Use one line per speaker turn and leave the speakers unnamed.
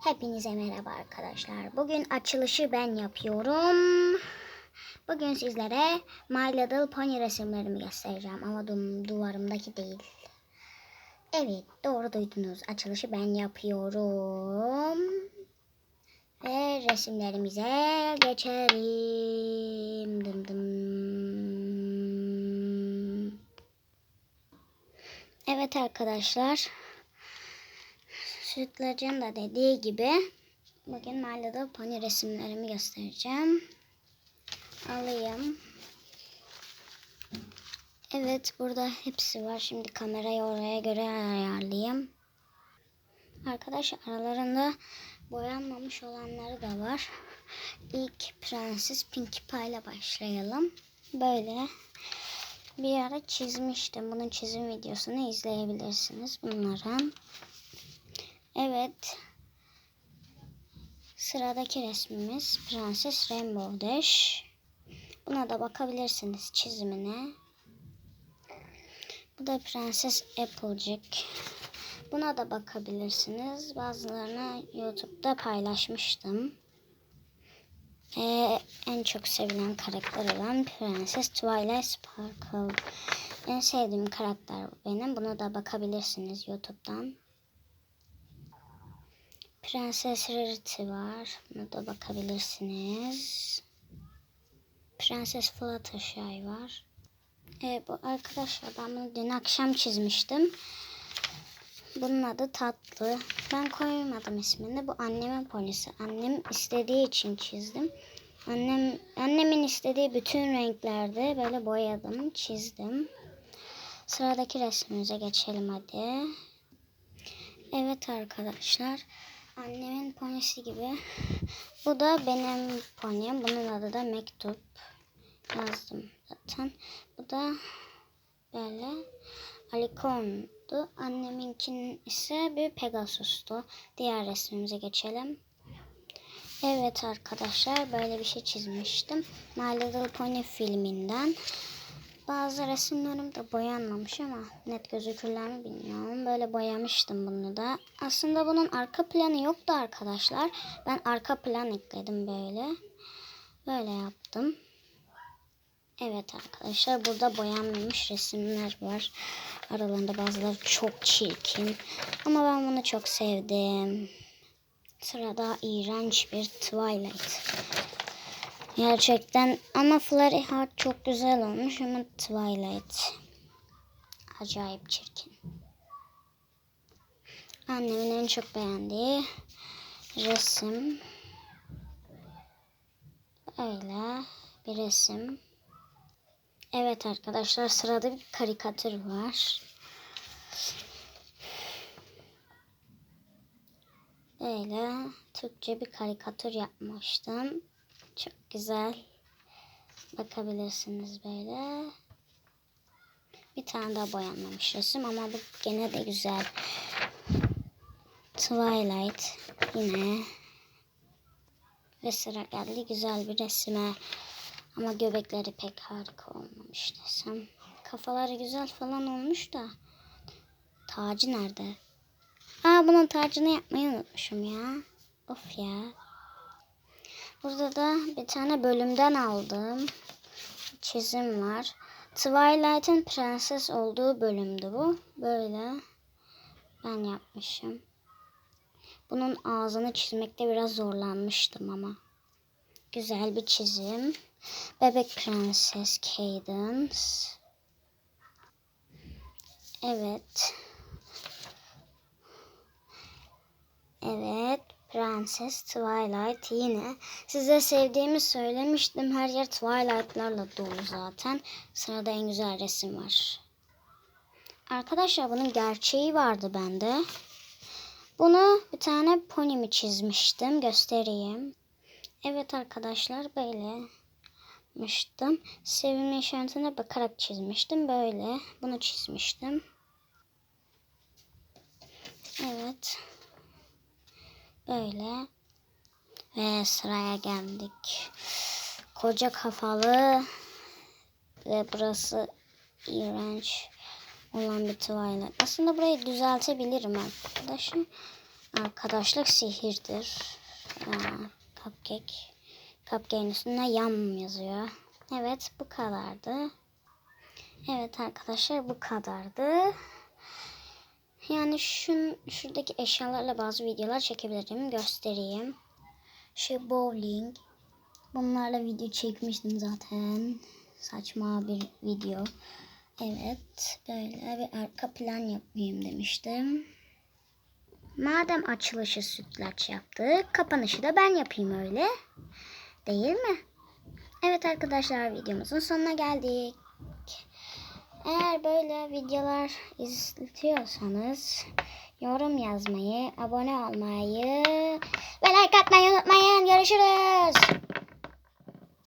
Hepinize merhaba arkadaşlar. Bugün açılışı ben yapıyorum. Bugün sizlere My Little Pony resimlerimi göstereceğim ama du- duvarımdaki değil. Evet doğru duydunuz. Açılışı ben yapıyorum. Ve resimlerimize geçelim. Dım dım. Evet arkadaşlar. Sütlacın da dediği gibi bugün Little Pony resimlerimi göstereceğim. Alayım. Evet burada hepsi var. Şimdi kamerayı oraya göre ayarlayayım. Arkadaşlar aralarında boyanmamış olanları da var. İlk Prenses Pinkie Pie ile başlayalım. Böyle bir ara çizmiştim. Bunun çizim videosunu izleyebilirsiniz bunların. Evet. Sıradaki resmimiz Prenses Rainbow Dash. Buna da bakabilirsiniz çizimine. Bu da Prenses Applejack. Buna da bakabilirsiniz. Bazılarını YouTube'da paylaşmıştım. Ee, en çok sevilen karakter olan Prenses Twilight Sparkle. En sevdiğim karakter benim. Buna da bakabilirsiniz YouTube'dan. Prenses Rarity var. Buna da bakabilirsiniz. Prenses Fluttershy var. Evet bu arkadaşlar ben bunu dün akşam çizmiştim. Bunun adı Tatlı. Ben koymadım ismini. Bu annemin polisi. Annem istediği için çizdim. Annem annemin istediği bütün renklerde böyle boyadım, çizdim. Sıradaki resmimize geçelim hadi. Evet arkadaşlar. Annemin ponisi gibi. Bu da benim ponim. Bunun adı da Mektup. Yazdım zaten. Bu da böyle Alicorn'du. Anneminkinin ise bir Pegasus'tu. Diğer resmimize geçelim. Evet arkadaşlar böyle bir şey çizmiştim. My Little Pony filminden. Bazı resimlerim de boyanmamış ama net gözükürler mi bilmiyorum. Böyle boyamıştım bunu da. Aslında bunun arka planı yoktu arkadaşlar. Ben arka plan ekledim böyle. Böyle yaptım. Evet arkadaşlar burada boyanmamış resimler var. Aralarında bazıları çok çirkin. Ama ben bunu çok sevdim. Sırada iğrenç bir Twilight. Gerçekten ama Flurry Heart çok güzel olmuş ama Twilight acayip çirkin. Annemin en çok beğendiği resim. Öyle bir resim. Evet arkadaşlar sırada bir karikatür var. Böyle Türkçe bir karikatür yapmıştım. Çok güzel. Bakabilirsiniz böyle. Bir tane daha boyanmamış resim ama bu gene de güzel. Twilight yine. Ve sıra geldi güzel bir resime. Ama göbekleri pek harika olmamış desem. Kafaları güzel falan olmuş da. Tacı nerede? Aa bunun tacını yapmayı unutmuşum ya. Of ya. Burada da bir tane bölümden aldığım çizim var. Twilight'in prenses olduğu bölümdü bu. Böyle ben yapmışım. Bunun ağzını çizmekte biraz zorlanmıştım ama. Güzel bir çizim. Bebek Prenses Cadence. Evet. Evet. Prenses Twilight yine. Size sevdiğimi söylemiştim. Her yer Twilight'larla dolu zaten. Sırada en güzel resim var. Arkadaşlar bunun gerçeği vardı bende. Bunu bir tane ponimi çizmiştim. Göstereyim. Evet arkadaşlar böyle yapmıştım. Sevilme işaretine bakarak çizmiştim. Böyle bunu çizmiştim. Evet. Böyle. Ve sıraya geldik. Koca kafalı ve burası iğrenç olan bir Twilight. Aslında burayı düzeltebilirim arkadaşım. Arkadaşlık sihirdir. Aa, cupcake. Cupcake'in üstünde yam yazıyor. Evet bu kadardı. Evet arkadaşlar bu kadardı. Yani şun, şuradaki eşyalarla bazı videolar çekebilirim. Göstereyim. Şey bowling. Bunlarla video çekmiştim zaten. Saçma bir video. Evet. Böyle bir arka plan yapmayayım demiştim. Madem açılışı sütlaç yaptık. Kapanışı da ben yapayım öyle. Değil mi? Evet arkadaşlar videomuzun sonuna geldik. Eğer böyle videolar izliyorsanız yorum yazmayı, abone olmayı ve like atmayı unutmayın. Görüşürüz.